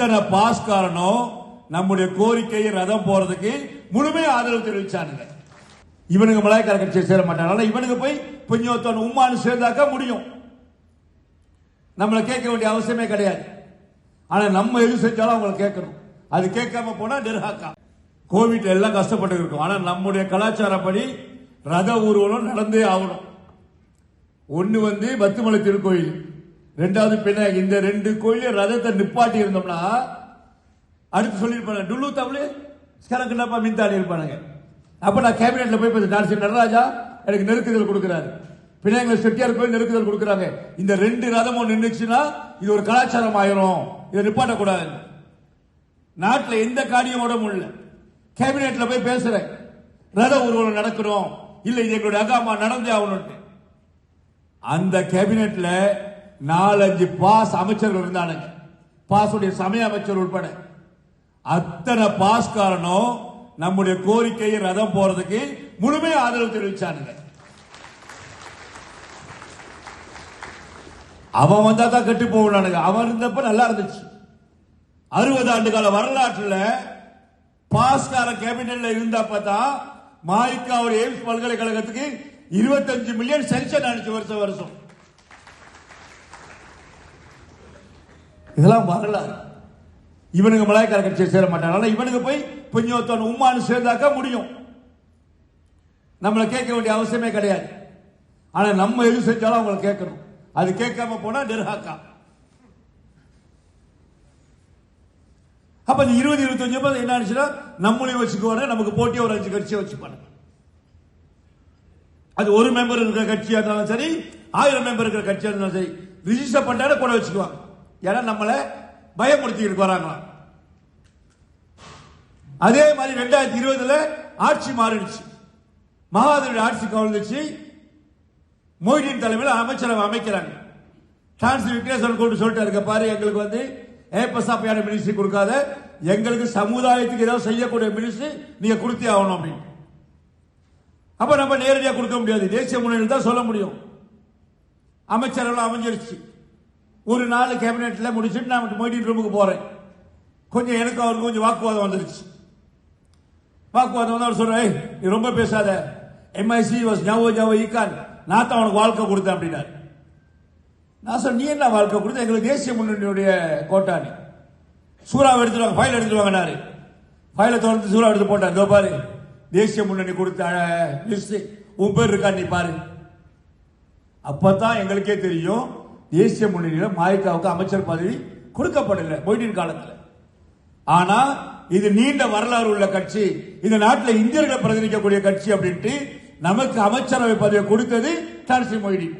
அத்தனை பாஸ்காரனும் நம்முடைய கோரிக்கையை ரதம் போறதுக்கு முழுமையாக ஆதரவு தெரிவிச்சானுங்க. இவனுங்க மலாய்க்கார கட்சியை சேர மாட்டாங்க. இவனுக்கு போய் புண்ணியத்தோன் உம்மானு சேர்ந்தாக்கா முடியும். நம்மளை கேட்க வேண்டிய அவசியமே கிடையாது. ஆனா நம்ம எது செஞ்சாலும் அவங்களை கேட்கணும். அது கேட்காம போனா நிர்ஹாக்கா. கோவிட்ல எல்லாம் கஷ்டப்பட்டு இருக்கும். ஆனா நம்முடைய கலாச்சாரப்படி ரத ஊர்வலம் நடந்தே ஆகணும். ஒன்று வந்து பத்துமலை திருக்கோயில். ரெண்டாவது பின்ன இந்த ரெண்டு கோயிலையும் ரதத்தை நிப்பாட்டி இருந்தோம்னா அடுத்து சொல்லியிருப்பாங்க டுல்லு தமிழ் கணக்குனாப்பா மின்தாடி இருப்பானுங்க. அப்ப நான் கேபினெட்ல போய் பேச டான்ஸ் நடராஜா எனக்கு நெருக்குதல் கொடுக்குறாரு. பிள்ளைங்களை செட்டியார் கோயில் நெருக்குதல் கொடுக்குறாங்க. இந்த ரெண்டு ரதமும் நின்றுச்சுன்னா இது ஒரு கலாச்சாரம் ஆயிரும். இதை நிப்பாட்டக்கூடாது. நாட்டில் எந்த காணியமோடும் இல்லை கேபினெட்ல போய் பேசுறேன். ரத ஊர்வலம் நடக்கணும். இல்லை எங்களுடைய அகாமா நடந்தே ஆகணும்ட்டு. அந்த கேபினெட்ல நாலஞ்சு பாஸ் அமைச்சர்கள் இருந்தானுங்க. பாஸுடைய சமய அமைச்சர் உட்பட. அத்தனை பாஸ்காரனும் நம்முடைய கோரிக்கையை ரதம் போறதுக்கு முழுமையாக ஆதரவு தெரிவிச்சானுங்க. அவன் வந்தா தான் கட்டி போகலானுங்க அவன் இருந்தப்ப நல்லா இருந்துச்சு. அறுபது ஆண்டு கால வரலாற்றுல பாஸ்கார கேபினட்ல இருந்தப்ப தான் மாய்க்காவோட எய்ம்ஸ் பல்கலைக்கழகத்துக்கு இருபத்தஞ்சு மில்லியன் சென்ஷன் அனுச்சு வருஷம் வருஷம். இதெல்லாம் வரலாறு. இவனுங்க மலாய்க்கார கட்சியை சேர மாட்டான் ஆனால் இவனுக்கு போய் புண்ணியத்தோன் உம்மானு சேர்ந்தாக்கா முடியும். நம்மளை கேட்க வேண்டிய அவசியமே கிடையாது. ஆனால் நம்ம எது செஞ்சாலும் அவங்களை கேட்கணும். அது கேட்காம போனா நிர்ஹாக்கா. அப்ப இந்த இருபது இருபத்தஞ்சு பேர் என்ன ஆச்சுன்னா நம்மளையும் வச்சுக்குவாங்க நமக்கு போட்டி ஒரு அஞ்சு கட்சியை வச்சுப்பாங்க அது ஒரு மெம்பர் இருக்கிற கட்சியா இருந்தாலும் சரி ஆயிரம் மெம்பர் இருக்கிற கட்சியா இருந்தாலும் சரி ரிஜிஸ்டர் பண்ணாட கூட வச்சுக்குவாங்க. ஏன்னா நம்மளை பயமுறுத்திக்கிட்டு வராங்களாம் அதே மாதிரி ரெண்டாயிரத்தி இருபதுல ஆட்சி மாறிடுச்சு. மகாதேவி ஆட்சி கவிழ்ந்துச்சு. மொய்தீன் தலைமையில் அமைச்சரவை அமைக்கிறாங்க. சான்சலர் விக்னேஸ்வரன் கூப்பிட்டு சொல்லிட்டு இருக்க பாரு எங்களுக்கு வந்து ஏப்பசாப்பையான மினிஸ்ட்ரி கொடுக்காத எங்களுக்கு சமுதாயத்துக்கு ஏதாவது செய்யக்கூடிய மினிஸ்ட்ரி நீங்க கொடுத்தே ஆகணும் அப்படின்னு. அப்ப நம்ம நேரடியாக கொடுக்க முடியாது. தேசிய முன்னணி தான் சொல்ல முடியும். அமைச்சரவை அமைஞ்சிருச்சு. ஒரு நாள் கேபினெட்ல முடிச்சுட்டு நான் மொய்தீன் ரூமுக்கு போறேன். கொஞ்சம் எனக்கு அவருக்கு கொஞ்சம் வாக்குவாதம் வந்துருச்சு. வாக்குவாதம் வந்து அவர் சொல்றேன் நீ ரொம்ப பேசாத. எம்ஐசி வாஸ் ஜாவோ ஜாவோ ஈக்கான் நான் தான் அவனுக்கு வாழ்க்கை கொடுத்தேன் அப்படின்னாரு. நான் சொல் நீ என்ன வாழ்க்கை கொடுத்த? எங்களுக்கு தேசிய முன்னணியுடைய கோட்டானி. சூறாவை எடுத்துருவாங்க ஃபைல் எடுத்துருவாங்கனாரு ஃபைலை திறந்து சூறா எடுத்து போட்டார். இதோ பாரு தேசிய முன்னணி கொடுத்த லிஸ்ட் உன் பேர் இருக்கா நீ பாரு. அப்பதான் எங்களுக்கே தெரியும் தேசிய முன்னணியில் மாயக்காவுக்கு அமைச்சர் பதவி கொடுக்கப்படல மொய்டீன் காலத்தில். ஆனா இது நீண்ட வரலாறு உள்ள கட்சி. இந்த நாட்டில் இந்தியர்களை பிரதிநிதிக்கக்கூடிய கட்சி அப்படின்ட்டு நமக்கு அமைச்சரவை பதவியை கொடுத்தது டான்சி மொய்டீன்